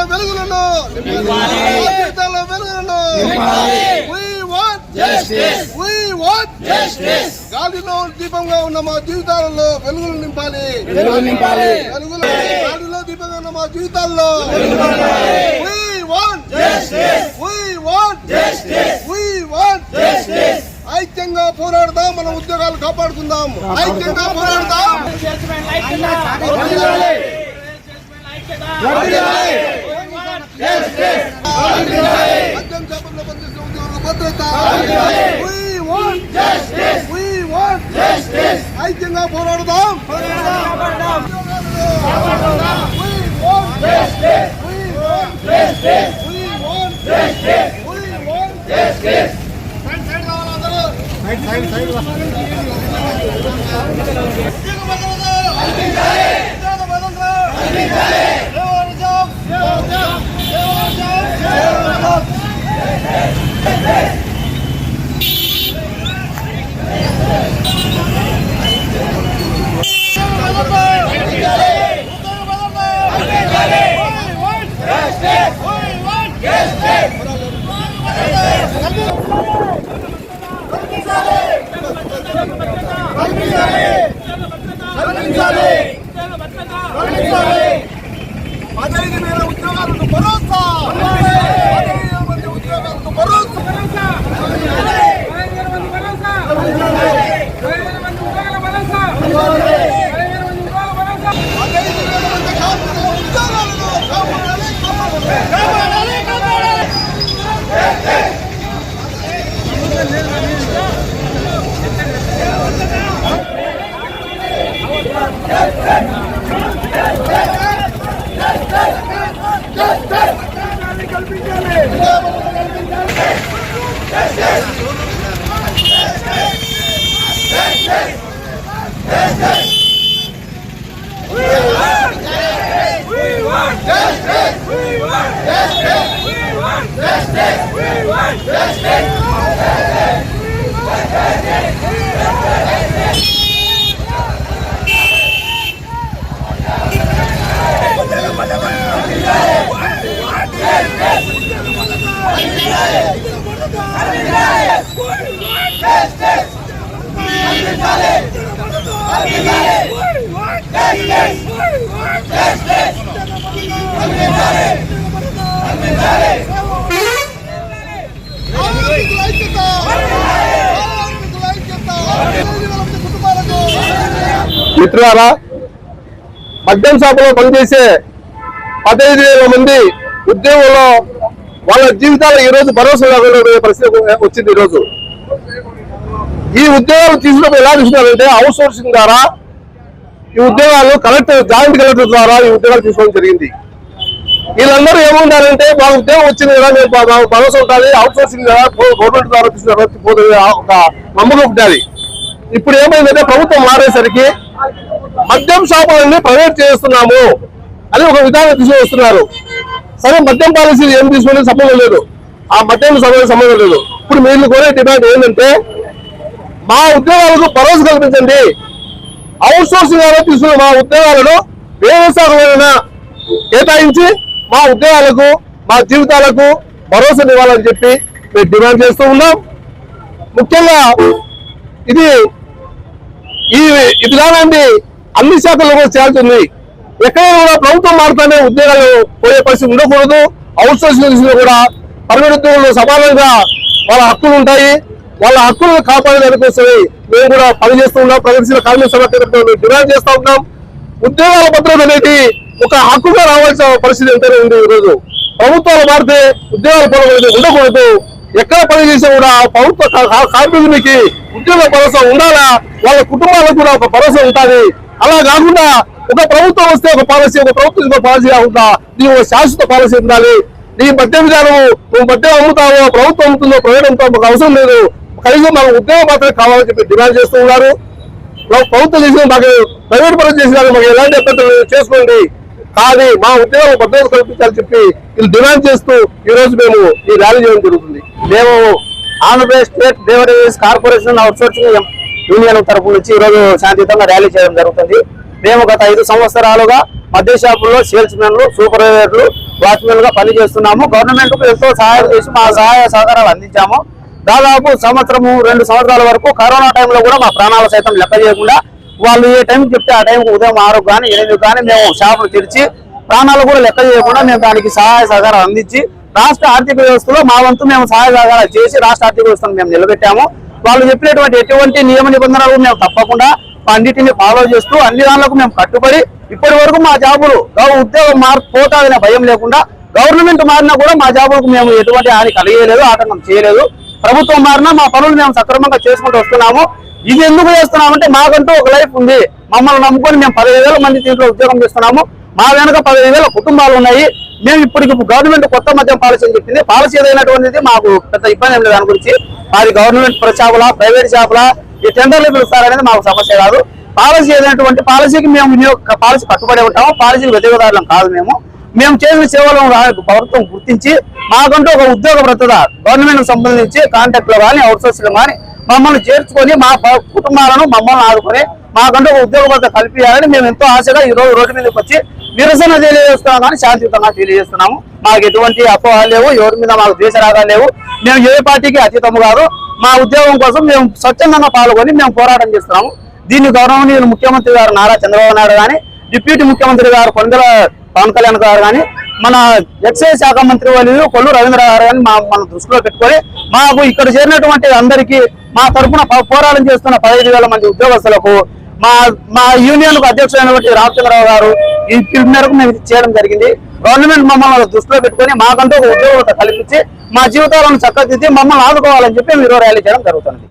జీవితాల్లో వెలుగులను. జీవితాల్లో వెలుగులను. గాలిలో దీపంగా ఉన్న మా జీవితాలలో వెలుగులు నింపాలి. వెలుగులు గాలిలో దీపంగా ఉన్న మా జీవితాల్లో ఐక్యంగా పోరాడదాం మన ఉద్యోగాలు కాపాడుకుందాం. ఐక్యంగా పోరాడదాం. మద్యం చేపల్లో పనిచేసిన ఉద్యోగులకు భద్రత ఐక్యంగా పోరాడదాం సైడ్ సైడ్ సైడ్ 아! మిత్రులారా మద్యం షాపులో పనిచేసే పదహైదు వేల మంది ఉద్యోగంలో వాళ్ళ జీవితాలు ఈ రోజు భరోసా లేకుండా పరిస్థితి వచ్చింది ఈ రోజు. ఈ ఉద్యోగాలు తీసుకున్నప్పుడు ఎలా తీసుకున్నారంటే అవుట్ సోర్సింగ్ ద్వారా ఈ ఉద్యోగాలు కలెక్టర్ జాయింట్ కలెక్టర్ ద్వారా ఈ ఉద్యోగాలు తీసుకోవడం జరిగింది. వీళ్ళందరూ ఏముండాలంటే మా ఉద్యోగం వచ్చింది కదా మేము భరోసా ఉంటుంది అవుట్ సోర్సింగ్ కదా గవర్నమెంట్ ద్వారా తీసుకున్న ఒక నమ్మకం ఉంటుంది ఇప్పుడు ఏమైందంటే ప్రభుత్వం మారేసరికి మద్యం షాపులన్నీ ప్రైవేట్ చేస్తున్నాము అని ఒక విధానం తీసుకొస్తున్నారు సరే మద్యం పాలసీ ఏం తీసుకునే సంబంధం లేదు. ఆ మద్యం సంబంధం సంబంధం లేదు. ఇప్పుడు మీరు కూడా డిమాండ్ ఏంటంటే మా ఉద్యోగాలకు భరోసా కల్పించండి. అవుట్ సోర్సింగ్ ద్వారా తీసుకున్న మా ఉద్యోగాలను వ్యవసాయమైన కేటాయించి మా ఉద్యోగాలకు మా జీవితాలకు భరోసా ఇవ్వాలని చెప్పి మేము డిమాండ్ చేస్తూ ఉన్నాం. ముఖ్యంగా ఇది ఈ విధానాన్ని అన్ని శాఖల్లో కూడా చేయాల్సింది ఎక్కడైనా కూడా ప్రభుత్వం మారుతానే ఉద్యోగాలు పోయే పరిస్థితి ఉండకూడదు. అవుట్ సోర్సింగ్ కూడా పర్మనెంట్ ఉద్యోగులు సమానంగా వాళ్ళ హక్కులు ఉంటాయి. వాళ్ళ హక్కులను కాపాడేదానికి కోసమే మేము కూడా పనిచేస్తూ ఉన్నాం. ప్రగతిశీల కార్మిక సభ డిమాండ్ చేస్తూ ఉన్నాం. ఉద్యోగాల భద్రత అనేది ఒక హక్కుగా రావాల్సిన పరిస్థితి ఎంతైనా ఉంది ఈరోజు. ప్రభుత్వాలు మారితే ఉద్యోగాల పొలం ఉండకూడదు. ఎక్కడ పని చేసినా కూడా ప్రభుత్వ కా- కార్మికునికి ఉద్యోగ భరోసా ఉండాలా? వాళ్ళ కుటుంబాలకు కూడా ఒక భరోసా ఉంటుంది. అలా కాకుండా ఒక ప్రభుత్వం వస్తే ఒక పాలసీ ఒక ప్రభుత్వం ఇంకో పాలసీ కాకుండా నీవు ఒక శాశ్వత పాలసీ ఉండాలి. నీ మద్యం విధానం నువ్వు మద్యం అమ్ముతావో ప్రభుత్వం అమ్ముతుందో ప్రైవేట్ అమ్ముతావో అవసరం లేదు. కనీసం మాకు ఉద్యోగం మాత్రమే కావాలని చెప్పి డిమాండ్ చేస్తూ ఉన్నారు. ప్రభుత్వం చేసిన మాకు ప్రైవేట్ పరం చేసిన మాకు ఎలాంటి అభ్యర్థులు చేసుకోండి. కానీ మా ఉద్యోగం భద్రత కల్పించాలని చెప్పి వీళ్ళు డిమాండ్ చేస్తూ ఈ రోజు మేము ఈ ర్యాలీ చేయడం జరుగుతుంది. మేము Andhra Pradesh state beverage corporation outsourcing union తరపు నుంచి ఈ రోజు శాంతియుతంగా ర్యాలీ చేయడం జరుగుతుంది. మేము గత ఐదు సంవత్సరాలుగా మద్య షాపుల్లో సేల్స్ మెన్లు సూపర్వైజర్లు వాచ్మెన్గా పనిచేస్తున్నాము. గవర్నమెంట్కు ఎంతో సహాయం చేసి మా సహాయ సహకారాలు అందించాము. దాదాపు సంవత్సరము రెండు సంవత్సరాల వరకు కరోనా టైంలో కూడా మా ప్రాణాల సైతం లెక్క చేయకుండా వాళ్ళు ఏ టైం చెప్తే ఆ టైంకి ఉదయం ఆరు కానీ ఎనిమిది కానీ మేము షాపులు తెరిచి ప్రాణాలు కూడా లెక్క చేయకుండా మేము దానికి సహాయ సహకారాలు అందించి రాష్ట్ర ఆర్థిక వ్యవస్థలో మా వంతు మేము సహాయ సహకారాలు చేసి రాష్ట్ర ఆర్థిక వ్యవస్థను మేము నిలబెట్టాము. వాళ్ళు చెప్పినటువంటి ఎటువంటి నియమ నిబంధనలు మేము తప్పకుండా అన్నిటిని ఫాలో చేస్తూ అన్ని దానిలకు మేము కట్టుబడి ఇప్పటి వరకు మా జాబులు ఉద్యోగం మార్పు పోతాదనే భయం లేకుండా గవర్నమెంట్ మారినా కూడా మా జాబులకు మేము ఎటువంటి హాని కలిగేయలేదు ఆటంకం చేయలేదు. ప్రభుత్వం మారినా మా పనులు మేము సక్రమంగా చేసుకుంటూ వస్తున్నాము. ఇది ఎందుకు చేస్తున్నామంటే మాకంటూ ఒక లైఫ్ ఉంది. మమ్మల్ని నమ్ముకొని మేము పదిహేను వేల మంది దీంట్లో ఉద్యోగం చేస్తున్నాము. మా వెనక పదిహేను వేల కుటుంబాలు ఉన్నాయి. మేము ఇప్పటికి గవర్నమెంట్ కొత్త మద్యం పాలసీ అని చెప్పింది. పాలసీ ఏదైనటువంటిది మాకు పెద్ద ఇబ్బంది ఏం లేదు దాని గురించి. మాది గవర్నమెంట్ షాపులా ప్రైవేట్ షాపులా. ఈ టెండర్లు పిలుస్తారనేది మాకు సమస్య కాదు. పాలసీ ఏదైనటువంటి పాలసీకి మేము వినియోగ పాలసీ కట్టుబడి ఉంటాము. పాలసీకి వ్యతిరేకదారులం కాదు మేము. మేము చేసిన సేవలను ప్రభుత్వం గుర్తించి మాకంటూ ఒక ఉద్యోగ భద్రత గవర్నమెంట్ సంబంధించి కాంట్రాక్ట్లో కానీ అవుట్సోర్స్లో కానీ మమ్మల్ని చేర్చుకొని మా కుటుంబాలను మమ్మల్ని ఆదుకొని మాకంటూ ఒక ఉద్యోగ భద్రత కల్పించాలని మేము ఎంతో ఆశగా ఈ రోజు రోడ్డు మీదకి వచ్చి నిరసన తెలియజేస్తున్నాం కానీ శాంతియుతంగా తెలియజేస్తున్నాము. మాకు ఎటువంటి అపోహలు లేవు ఎవరి మీద మాకు ద్వేష రాగాలు లేవు. మేము ఏ పార్టీకి అతీతము కాదు. మా ఉద్యోగం కోసం మేము స్వచ్ఛందంగా పాల్గొని మేము పోరాటం చేస్తున్నాము. దీన్ని గౌరవనీయులు ముఖ్యమంత్రి గారు నారా చంద్రబాబు నాయుడు కానీ డిప్యూటీ ముఖ్యమంత్రి గారు కొందల పవన్ కళ్యాణ్ గారు గాని మన ఎక్సైజ్ శాఖ మంత్రి వాళ్ళు కొల్లు రవీంద్ర గారు కానీ మా మన దృష్టిలో పెట్టుకొని మాకు ఇక్కడ చేరినటువంటి అందరికీ మా తరఫున పోరాటం చేస్తున్న పదహైదు వేల మంది ఉద్యోగస్తులకు మా మా యూనియన్కు అధ్యక్షుడైనటువంటి రామచంద్రరావు గారు ఈ పిలుపు మేరకు మేము ఇది చేయడం జరిగింది. గవర్నమెంట్ మమ్మల్ని దృష్టిలో పెట్టుకొని మాకంటూ ఒక ఉద్యోగత కల్పించి మా జీవితాలను చక్కదిద్ది మమ్మల్ని ఆదుకోవాలని చెప్పి మీరు ర్యాలీ చేయడం జరుగుతుంది.